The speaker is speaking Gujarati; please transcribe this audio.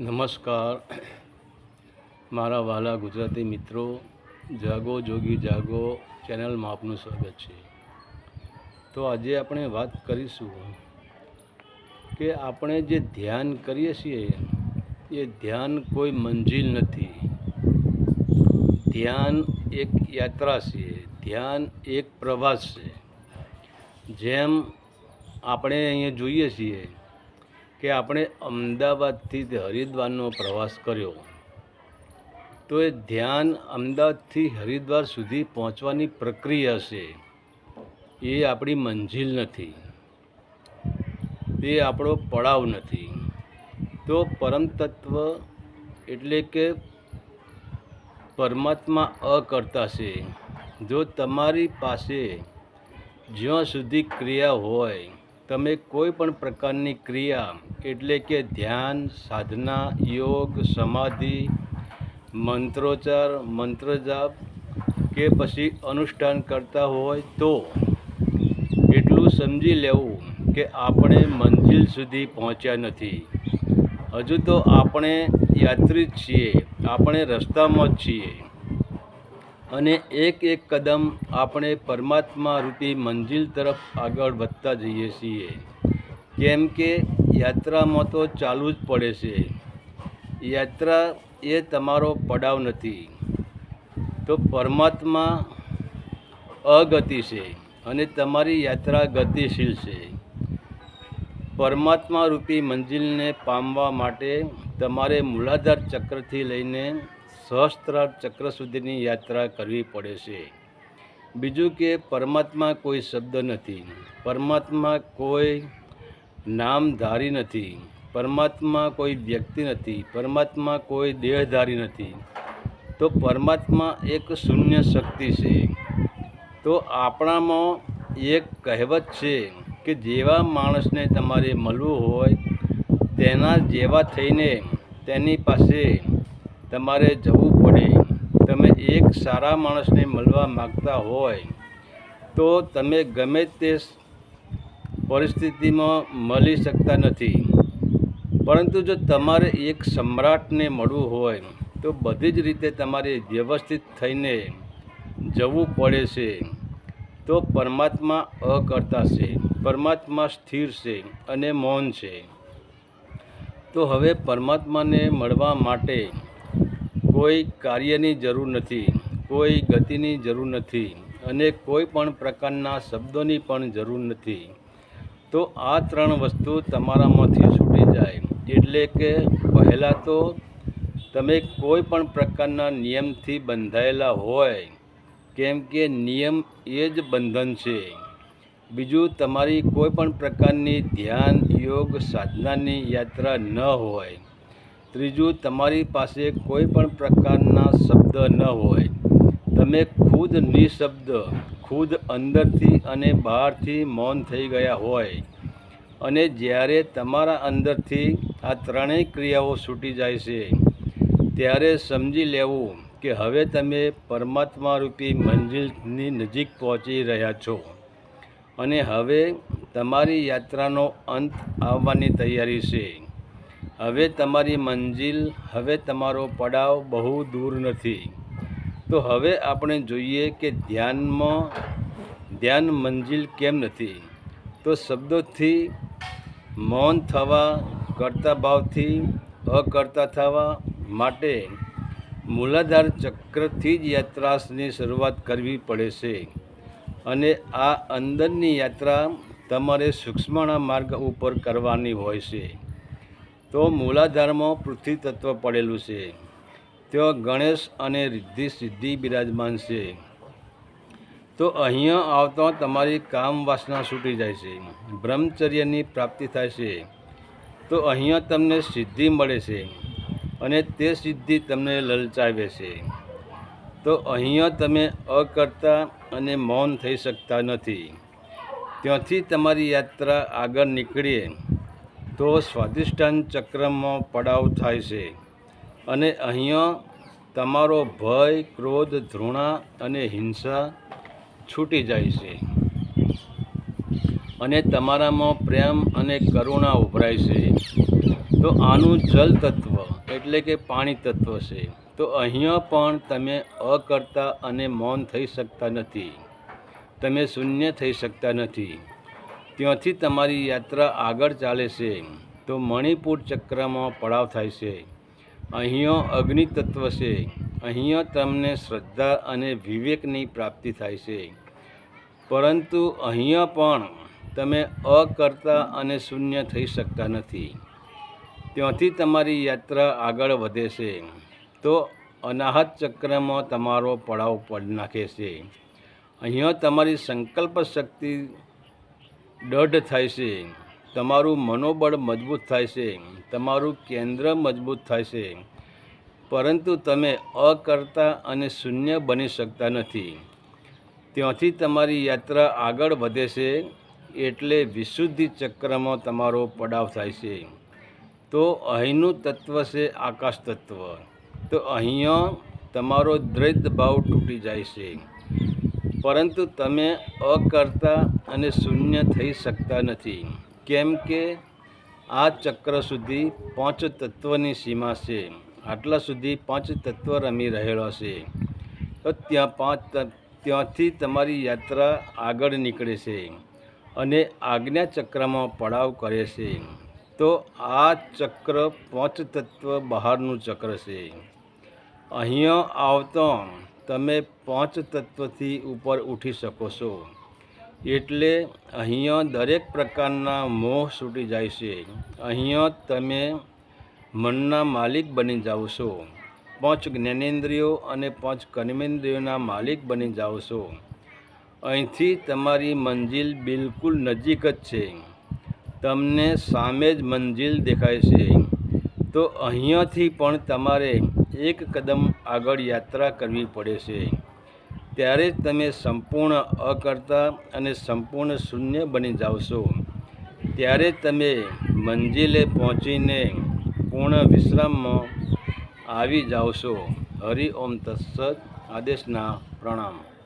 નમસ્કાર. મારા વાલા ગુજરાતી મિત્રો, જાગો, જોગી, જાગો ચેનલમાં આપનું સ્વાગત છે. તો આજે આપણે વાત કરીશું કે આપણે જે ધ્યાન કરીએ છીએ, એ ધ્યાન કોઈ મંજિલ નથી. ધ્યાન એક યાત્રા છે, ધ્યાન એક પ્રવાસ છે. જેમ આપણે અહીંયા જોઈએ છીએ કે આપણે અમદાવાદથી હરિદ્વારનો પ્રવાસ કર્યો. તો એ ધ્યાન અમદાવાદથી હરિદ્વાર સુધી પહોંચવાની પ્રક્રિયા છે. એ આપણી મંજિલ નથી. એ આપણો પડાવ નથી. તો પરમ તત્વ એટલે કે પરમાત્મા અકર્તા છે. જો તમારી પાસે જ્યાં સુધી ક્રિયા હોય તમે કોઈ પણ પ્રકારની ક્રિયા એટલે કે ધ્યાન, સાધના, યોગ, સમાધિ, મંત્રોચ્ચાર મંત્ર જાપ કે પછી અનુષ્ઠાન કરતા હોય તો એટલું સમજી લેવું કે આપણે મંજિલ સુધી પહોંચ્યા નથી. હજુ તો આપણે યાત્રી જ છીએ, આપણે રસ્તામાં જ છીએ. અને એક એક કદમ આપણે પરમાત્મા રૂપી મંજિલ તરફ આગળ વધતા જઈએ છીએ. કેમ કે યાત્રામાં તો ચાલવું જ પડે છે. યાત્રા એ તમારો પડાવ નથી. તો પરમાત્મા અગતિ છે અને તમારી યાત્રા ગતિશીલ છે. પરમાત્મા રૂપી મંજિલને પામવા માટે તમારે મૂલાધાર ચક્રથી લઈને સહસ્ત્રાર ચક્ર સુધીની યાત્રા કરવી પડે છે. બીજું કે પરમાત્મા કોઈ શબ્દ નથી. પરમાત્મા કોઈ નામધારી નથી. પરમાત્મા કોઈ વ્યક્તિ નથી. પરમાત્મા કોઈ દેહધારી નથી. તો પરમાત્મા એક શૂન્ય શક્તિ છે. તો આપણામાં એક કહેવત છે કે જેવા માણસને તમારે મળવું હોય, તેના જેવા થઈને તેની પાસે તમારે જવું પડે. તમે એક સારા માણસને મળવા માગતા હોય, તો તમે ગમે તે પરિસ્થિતિમાં મળી શકતા નથી. પરંતુ જો તમારે એક સમ્રાટને મળવું હોય, તો બધી જ રીતે તમારે વ્યવસ્થિત થઈને જવું પડે છે. તો પરમાત્મા અકર્તા છે, પરમાત્મા સ્થિર છે અને મૌન છે. તો હવે પરમાત્માને મળવા માટે કોઈ કાર્યની જરૂર નથી, કોઈ ગતિની જરૂર નથી અને કોઈ પણ પ્રકારના શબ્દોની પણ જરૂર નથી. તો આ ત્રણ વસ્તુ તમારામાંથી છૂટી જાય. એટલે કે પહેલાં તો તમે કોઈ પણ પ્રકારના નિયમથી બંધાયેલા હોય, કેમ કે નિયમ એ જ બંધન છે. બીજું, તમારી કોઈ પણ પ્રકારની ધ્યાન, યોગ, સાધનાની યાત્રા ન હોય ત્રીજું, તમારી પાસે કોઈ પણ પ્રકારના શબ્દ ન હોય. તમે ખુદ નિશબ્દ, ખુદ અંદરથી અને બહારથી મૌન થઈ ગયા હોય. અને જ્યારે તમારા અંદરથી આ ત્રણેય ક્રિયાઓ છૂટી જાય છે, ત્યારે સમજી લેવું કે હવે તમે પરમાત્મા રૂપી મંજિલની નજીક પહોંચી રહ્યા છો. અને હવે તમારી યાત્રાનો અંત આવવાની તૈયારી છે. હવે તમારી મંજિલ, હવે તમારો પડાવ બહુ દૂર નથી. તો હવે આપણે જોઈએ કે ધ્યાનમાં, ધ્યાન મંજિલ કેમ નથી? તો શબ્દોથી મૌન થવા, કરતા ભાવથી અકર્તા થવા માટે મૂલાધાર ચક્રથી જ યાત્રાની શરૂઆત કરવી પડે છે. અને આ અંદરની યાત્રા તમારે સૂક્ષ્મણા માર્ગ ઉપર કરવાની હોય છે. તો મૂલાધારમાં પૃથ્વી તત્વ પડેલું છે. ત્યાં ગણેશ અને રિદ્ધિ સિદ્ધિ બિરાજમાન છે. તો અહીંયા આવતા તમારી કામ વાસના છૂટી જાય છે. બ્રહ્મચર્યની પ્રાપ્તિ થાય છે. તો અહીંયા તમને સિદ્ધિ મળે છે અને તે સિદ્ધિ તમને લલચાવે છે. તો અહીંયા તમે અકર્તા અને મૌન થઈ શકતા નથી. ત્યાંથી તમારી યાત્રા આગળ નીકળીએ. તો સ્વાધિષ્ઠાન ચક્રમાં પડાવ થાય છે. અને અહીંયા તમારો ભય, ક્રોધ, ધૃણા અને હિંસા છૂટી જાય છે. અને તમારામાં પ્રેમ અને કરુણા ઉભરાય છે. તો આનું જલ તત્વ એટલે કે પાણી તત્વ છે. તો અહીંયા પણ તમે અકર્તા અને મૌન થઈ શકતા નથી. તમે શૂન્ય થઈ શકતા નથી. ત્યાંથી તમારી યાત્રા આગળ ચાલે છે. તો મણિપુર ચક્રમાં પડાવ થાય છે. અહીંયા અગ્નિ તત્વ છે. અહીંયા તમને શ્રદ્ધા અને વિવેકની પ્રાપ્તિ થાય છે. પરંતુ અહીંયા પણ તમે અકર્તા અને શૂન્ય થઈ શકતા નથી. ત્યાંથી તમારી યાત્રા આગળ વધે છે. તો અનાહત ચક્રમાં તમારો પડાવ પડ નાખે છે. અહીંયા તમારી સંકલ્પ શક્તિ દઢ થાય છે. તમારું મનોબળ મજબૂત થાય છે. તમારું કેન્દ્ર મજબૂત થાય છે. પરંતુ તમે અકર્તા અને શૂન્ય બની શકતા નથી. ત્યાંથી તમારી યાત્રા આગળ વધે છે એટલે વિશુદ્ધિ ચક્રમાં તમારો પડાવ થાય છે. તો અહીંનું તત્વ છે આકાશ તત્વ. તો અહીંયા તમારો દ્રૈત ભાવ તૂટી જાય છે. પરંતુ તમે અકર્તા અને શૂન્ય થઈ શકતા નથી. કેમ કે આ ચક્ર સુધી પાંચ તત્વની સીમા છે. આટલા સુધી પાંચ તત્વ રમી રહેલો છે. તો ત્યાં પાંચ ત્યાંથી તમારી યાત્રા આગળ નીકળે છે અને આજ્ઞા ચક્રમાં પડાવ કરે છે. તો આ ચક્ર પાંચ તત્વ બહારનું ચક્ર છે. અહીંયા આવતો તમે પાંચ તત્વથી ઉપર ઉઠી શકો છો. એટલે અહીંયા દરેક પ્રકારના મોહ છૂટી જાય છે. અહીંયા તમે મનના માલિક બની જાઓ છો. પાંચ જ્ઞાનેન્દ્રિયો અને પાંચ કર્મેન્દ્રિયોના માલિક બની જાઓ છો. અહીંથી તમારી મંજિલ બિલકુલ નજીક જ છે. તમને સામે જ મંજિલ દેખાય છે. તો અહીંયાથી પણ તમારે એક કદમ આગળ યાત્રા કરવી પડે છે. ત્યારે જ તમે સંપૂર્ણ અકર્તા અને સંપૂર્ણ શૂન્ય બની છો. ત્યારે તમે મંજિલે પહોંચીને પૂર્ણ વિશ્રામમાં આવી છો. હરિ ઓમ તત્સદ આદેશના પ્રણામ.